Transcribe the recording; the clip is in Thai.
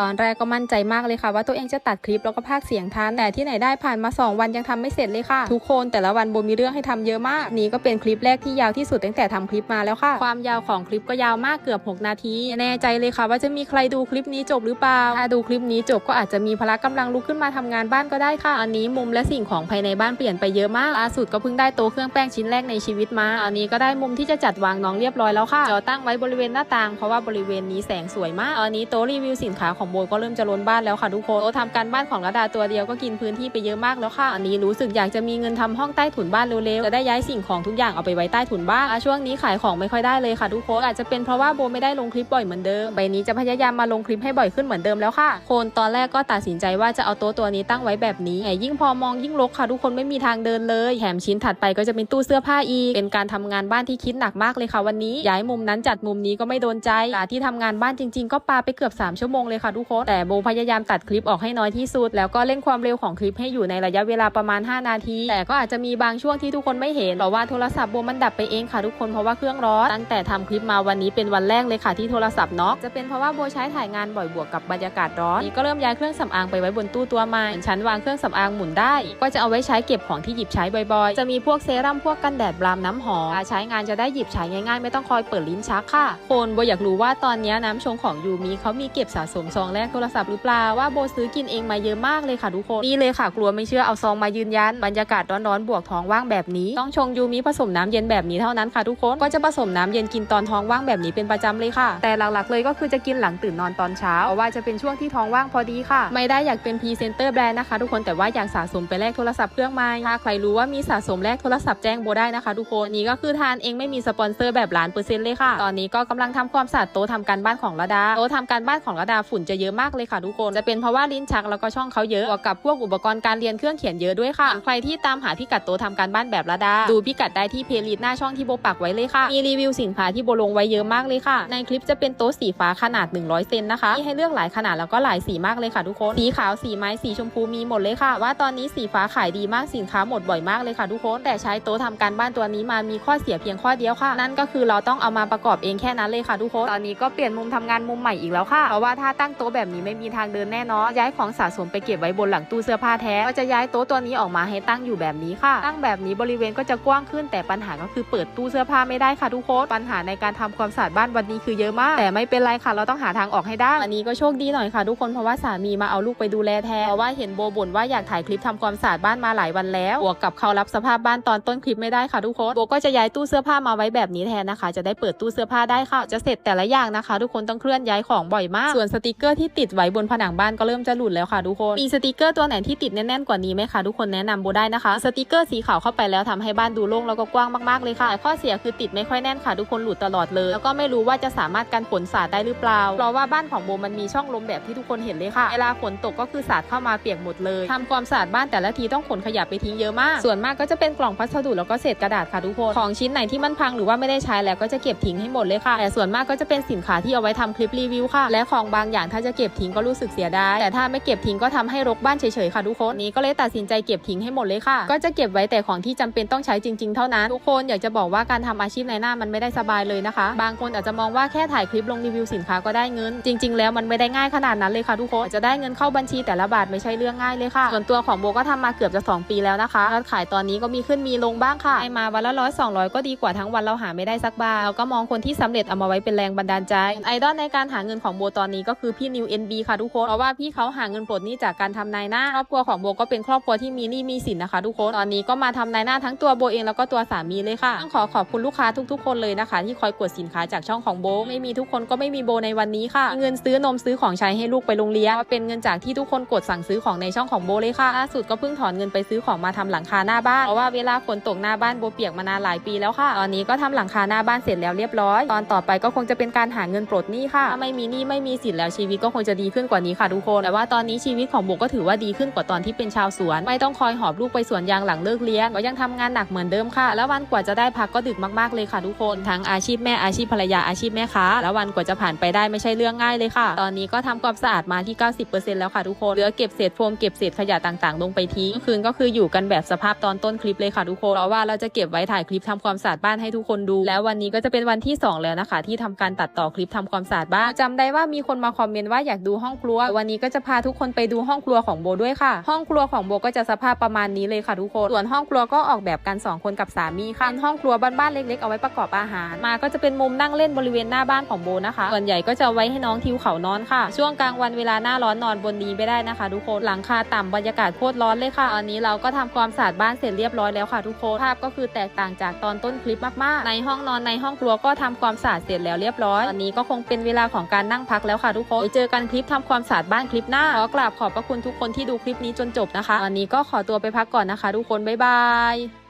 ตอนแรกก็มั่นใจมากเลยค่ะว่าตัวเองจะตัดคลิปแล้วก็พากเสียงทันแต่ที่ไหนได้ผ่านมา 2 วันยังทำไม่เสร็จเลยค่ะ ทุกคนแต่ละวันโบมีเรื่องให้ทำเยอะมาก นี่ก็เป็นคลิปแรกที่ยาวที่สุดตั้งแต่ทำคลิปมาแล้วค่ะ ความยาวของคลิปก็ยาวมากเกือบ 6 นาที แน่ใจเลยค่ะ ว่าจะมีใครดูคลิปนี้จบหรือเปล่าถ้าดูคลิปนี้จบก็อาจจะมีพละกำลังลุกขึ้นมาทำงานบ้านก็ได้ค่ะอันนี้มุมและสิ่งของภายในบ้านเปลี่ยนไปเยอะมากล่าสุดก็เพิ่งได้โต๊ะเครื่องแป้งชิ้นแรกในชีวิตมาอันนี้ก็ได้มุมที่จะจัดวางน้องเรียบร้อยแล้วค่ะจอตั้งไว้บริเวณหน้าต่างเพราะว่าบริเวณนี้แสงสวยมากอันนี้โต๊ะรีวิวสินค้าของโบก็เริ่มจะล้นบ้านแล้วค่ะทุกคนโตทำการบ้านของระดาตัวเดียวก็กินพื้นที่ไปเยอะมากแล้วค่ะอันนี้รู้สึกอยากจะมีเงินทำห้องใต้ถุนบ้านเร็วๆจะได้ย้ายสิ่งของทุกอย่างเอาไปไว้ใต้ถุนบ้านช่วงนี้ขายของไม่ค่อยได้เลยค่ะทุกคนอาจจะเป็นเพราะว่าโบไม่ได้ลงคลิปบ่อยเหมือนเดิมใบนี้จะพยายามมาลงคลิปให้บ่อยขึ้นเหมือนเดิมแล้วค่ะโคนตอนแรกก็ตัดสินใจว่าจะเอาโต๊ะตัวนี้ตั้งไว้แบบนี้แต่ยิ่งพอมองยิ่งรกค่ะทุกคนไม่มีทางเดินเลยแถมชิ้นถัดไปก็จะเป็นตู้เสื้อผ้าอีกเป็นการทำงานบ้านที่คิดหนักมากเลยค่ะวันนี้ย้ายมุมนั้นจัดมุมนี้ก็ไม่โดนใจที่ทำงานบ้านจริง ๆ ก็ปาไปเกือบ 3 ชั่วโมงเลยค่ะทุกคน แต่โบพยายามตัดคลิปออกให้น้อยที่สุด แล้วก็เร่งความเร็วของคลิปให้อยู่ในระยะเวลาประมาณ 5 นาที แต่ก็อาจจะมีบางช่วงที่ทุกคนไม่เห็นเพราะว่าโทรศัพท์โบมันดับไปเองค่ะทุกคนเพราะว่าเครื่องร้อนตั้งแต่ทำคลิปมาวันนี้เป็นวันแรกเลยค่ะที่โทรศัพท์น็อกจะเป็นเพราะว่าโบใช้ถ่ายงานบ่อยบวกกับบรรยากาศร้อนนี่ก็เริ่มย้ายเครื่องสำอางไปไว้บนตู้ตัวใหม่ชั้นวางเครื่องสำอางหมุนได้ ก็จะเอาไว้ใช้เก็บของที่หยิบใช้บ่อยๆ จะมีพวกเซรั่มพวกกันแดดบรามน้ำหอมใช้งานจะได้หยิบใช้ง่ายๆ ไม่ต้องคอยเปิดลิ้นชักค่ะคนโบอยากรู้ว่าตอนนี้น้ำชงของยูมีเขามีเก็บสะสมซองแรกโทรศัพท์หรือเปล่าว่าโบซื้อกินเองมาเยอะมากเลยค่ะทุกคนนี่เลยค่ะ กลัวไม่เชื่อเอาซองมายืนยันบรรยากาศร้อนๆบวกท้องว่างแบบนี้ ต้องชงยูมีผสมน้ำเย็นแบบนี้เท่านั้นค่ะทุกคนก็จะผสมน้ำเย็นกินตอนท้องว่างแบบนี้เป็นประจำเลยค่ะ แต่หลักๆเลยก็คือจะกินหลังตื่นนอนตอนเช้าเพราะว่าจะเป็นช่วงที่ท้องว่างพอดีค่ะ ไม่ได้อยากเป็นพรีเซนเตอร์แบรนด์นะคะ ทุกคนแต่ว่าอยากสะสมไปแลกโทรศัพท์เครื่องใหม่ถ้าใครรู้ว่ามีสะสมแลกโทรศัพท์แจ้งโบได้นะคะ ทุกคนนี่ก็คือทานเองไม่มีสปอนเซอร์แบบล้านเปอร์เซ็นต์เลยค่ะ ตอนนี้ก็กำลังทำความสะอาดโต๊ะทำการบ้านของระดาโต๊ะทำการบ้านของระดาฝุ่นจะเยอะมากเลยค่ะทุกคนจะเป็นเพราะว่าลิ้นชักแล้วก็ช่องเขาเยอะบวกกับพวกอุปกรณ์การเรียนเครื่องเขียนเยอะด้วยค่ะ ใครที่ตามหาพิกัดโต๊ะทำการบ้านแบบระดา ดูพิกัดได้ที่เพจลิสต์หน้าช่องที่โบปักไว้เลยค่ะมีรีวิวสินค้าที่โบลงไว้เยอะมากเลยค่ะ ในคลิปจะเป็นโต๊ะสีฟ้าขนาด 100 เซนนะคะมีให้เลือกหลายขนาดแล้วก็หลายสีมากเลยค่ะทุกคนสีขาวสีไม้สีชมพูมีหมดเลยค่ะ ว่าตอนนี้สีฟ้าขายดีมากสินค้าหมดบ่อยมากเลยค่ะทุกคนแต่ใช้โต๊ะทำการบ้านตัวนี้มามีข้อเสียเพียงข้อเดียวค่ะ นั่นก็คือเราต้องเอามาประกอบเองแค่นั้นเลยค่ะทุกคนตอนนี้ก็เปลี่ยนมุมทำงานมุมใหม่อีกแล้วค่ะเพราะว่าถ้าตั้งโต๊ะแบบนี้ไม่มีทางเดินแน่นอนย้ายของสะสมไปเก็บไว้บนหลังตู้เสื้อผ้าแท้ก็จะย้ายโต๊ะตัวนี้ออกมาให้ตั้งอยู่แบบนี้ค่ะ ตั้งแบบนี้บริเวณก็จะกว้างขึ้น แต่ปัญหาก็คือเปิดตู้เสื้อผ้าไม่ได้ค่ะทุกคนปัญหาในการทำความสะอาดบ้านวันนี้คือเยอะมาก แต่ไม่เป็นไรค่ะเราต้องหาทางออกให้ได้อันนี้ก็โชคดีหน่อยค่ะทุกคนเพราะว่าสามีมาเอาลูกไปดูแลแทนเพราะว่าเห็นโบบ่นว่าอยากถ่ายคลิปทำความสะอาดบ้านมาหลายวันแล้วบวกกับเขารับสภาพบ้านตอนต้นคลิปไม่ได้ค่ะทุกคนโบก็จะย้ายตู้เสื้อผ้ามาไว้แบบนี้แทนนะคะ จะได้เปิดตู้เสื้อผ้าได้ค่ะจะเสร็จแต่ละอย่างนะคะ ทุกคนต้องเคลื่อนย้ายของบ่อยมากส่วนสติกเกอร์ที่ติดไว้บนผนังบ้านก็เริ่มจะหลุดแล้วค่ะทุกคน มีสติกเกอร์ตัวไหนที่ติดแน่นๆกว่านี้ไหมคะทุกคนแนะนำโบได้นะคะ สติกเกอร์สีขาวเข้าไปแล้วทำให้บ้านดูโล่งแล้วก็กว้างมากๆเลยค่ะข้อเสียคือติดไม่ค่อยแน่นค่ะทุกคนหลุดตลอดเลย แล้วก็ไม่รู้ว่าจะสามารถกันฝนสาดได้หรือเปล่า เพราะว่าบ้านของโบมันมีช่องลมแบบที่ทุกคนเห็นเลยค่ะ เวลาฝนตกก็คือสาดเข้ามาเปียกหมดเลยทำความสะอาดบ้านแต่ละทีต้องขนขยะไปทิ้งเยอะมาก ส่วนมากก็จะเป็นกล่องพัสดุแล้วก็เศษกระดาษค่ะทุกคน ของชิ้นไหนที่มันพังหรือว่าไม่ได้ใช้แล้วก็จะเก็บทิ้งให้หมดเลยค่ะ แต่ส่วนมากก็จะเป็นสินค้าที่เอาไว้ทำคลิปรีวิวค่ะ และของบางอย่างถ้าจะเก็บทิ้งก็รู้สึกเสียดายแต่ถ้าไม่เก็บทิ้งก็ทำให้รกบ้านเฉยๆค่ะทุกคนนี้ก็เลยตัดสินใจเก็บทิ้งให้หมดเลยค่ะ ก็จะเก็บไว้แต่ของที่จำเป็นต้องใช้จริง ๆ เท่านั้นทุกคนอยากจะบอกว่าการทำอาชีพในหน้ามันไม่ได้สบายเลยนะคะ บางคนอาจจะมองว่าแค่ถ่ายคลิปลงรีวิวสินค้าก็ได้เงิน จริง ๆ แล้วมันไม่ได้ง่ายขนาดนั้นเลยค่ะทุกคนจะได้เงินเข้าบัญชีแต่ละบาทไม่ใช่เรื่องง่ายเลยค่ะ ส่วนตัวของโบก็ทำมาเกือบจะ 2 ปีแล้วนะคะยอดขายตอนนี้ก็มีขึ้นมีลงบ้างค่ะให้มาวันละร้อยสองร้อยก็ดีกว่าทั้งวันเราหาไม่ได้สักบาทเราก็มองคนที่สำเร็จเอามาไว้เป็นแรงบันดาลใจไอดอลในการหาเงินของโบตอนนี้ก็คือพนิว NB ค่ะทุกคน เพราะว่าพี่เขาหาเงินปลดหนี้จากการทำนายหน้า ครอบครัวของโบก็เป็นครอบครัวที่มีหนี้มีสินนะคะทุกคน ตอนนี้ก็มาทำนายหน้าทั้งตัวโบเองแล้วก็ตัวสามีเลยค่ะต้องขอขอบคุณลูกค้าทุกๆ คนเลยนะคะ ที่คอยกดสินค้าจากช่องของโบ ไม่มีทุกคนก็ไม่มีโบในวันนี้ค่ะ เงินซื้อนมซื้อของใช้ให้ลูกไปโรงเรียนเป็นเงินจากที่ทุกคนกดสั่งซื้อของในช่องของโบเลยค่ะล่าสุดก็เพิ่งถอนเงินไปซื้อของมาทำหลังคาหน้าบ้านเพราะว่าเวลาฝนตกหน้าบ้านโบเปียกมานานหลายปีแล้วค่ะ ตอนนี้ก็ทำหลังคาหน้าบ้านเสร็จแล้วเรียบร้อย ตอนต่อไปก็คงจะเป็นการหาเงินปลดหนี้ค่ะ ไม่มีหนี้ไม่มีสินแล้วชีวิตก็คงจะดีขึ้นกว่านี้ค่ะทุกคน แต่ว่าตอนนี้ชีวิตของโบก็ถือว่าดีขึ้นกว่าตอนที่เป็นชาวสวน ไม่ต้องคอยหอบลูกไปสวนยางหลังเลิกเรียนก็ยังทำงานหนักเหมือนเดิมค่ะ แล้ววันกว่าจะได้พักก็ดึกมากๆเลยค่ะทุกคน ทั้งอาชีพแม่อาชีพภรรยาอาชีพแม่ค้า แล้ววันกว่าจะผ่านไปได้ไม่ใช่เรื่องง่ายเลยค่ะ ตอนนี้ก็ทำความสะอาดมาที่ 90%แล้วค่ะทุกคน เหลือเก็บเศษโฟมเก็บเศษขยะต่างๆ ลงไปทิ้ง คืนก็คืออยู่กันแบบสภาพตอนต้นคลิปเลยค่ะทุกคน เพราะว่าเราจะเก็บไว้ถ่ายคลิปทำความสะอาดบ้านให้ทุกคนดู แล้ววันนี้ก็จะเป็นวันที่สองแล้วนะคะ ที่ทำการตัดต่อคลิปทำความสะอาดบ้านจำได้ว่ามีคนมาคอมเมนนต์ว่าอยากดูห้องครัว วันนี้ก็จะพาทุกคนไปดูห้องครัวของโบด้วยค่ะ ห้องครัวของโบก็จะสภาพประมาณนี้เลยค่ะทุกคน ส่วนห้องครัวก็ออกแบบกันสองคนกับสามีค่ะเป็นห้องครัวบ้านๆเล็ก ๆ เอาไว้ประกอบอาหาร มาก็จะเป็นมุมนั่งเล่นบริเวณหน้าบ้านของโบนะคะ ส่วนใหญ่ก็จะไว้ให้น้องทิวเขานอนค่ะ ช่วงกลางวันเวลาหน้าร้อนนอนบนนี้ไม่ได้นะคะ ทุกคน หลังคาต่ำบรรยากาศโคตรร้อนเลยค่ะ อันนี้เราก็ทำความสะอาดบ้านเสร็จเรียบร้อยแล้วค่ะทุกคน ภาพก็คือแตกต่างจากตอนต้นคลิปมากๆ ในห้องนอนในห้องครัวก็ทำความสะอาดเสร็จแล้วเรียบร้อย อันนี้ก็คงเป็นเวลาของการนั่งพักแล้วค่ะทุกคนเจอกันคลิปทำความสะอาดบ้านคลิปหน้าขอกราบขอบพระคุณทุกคนที่ดูคลิปนี้จนจบนะคะวันนี้ก็ขอตัวไปพักก่อนนะคะ ทุกคนบ๊ายบาย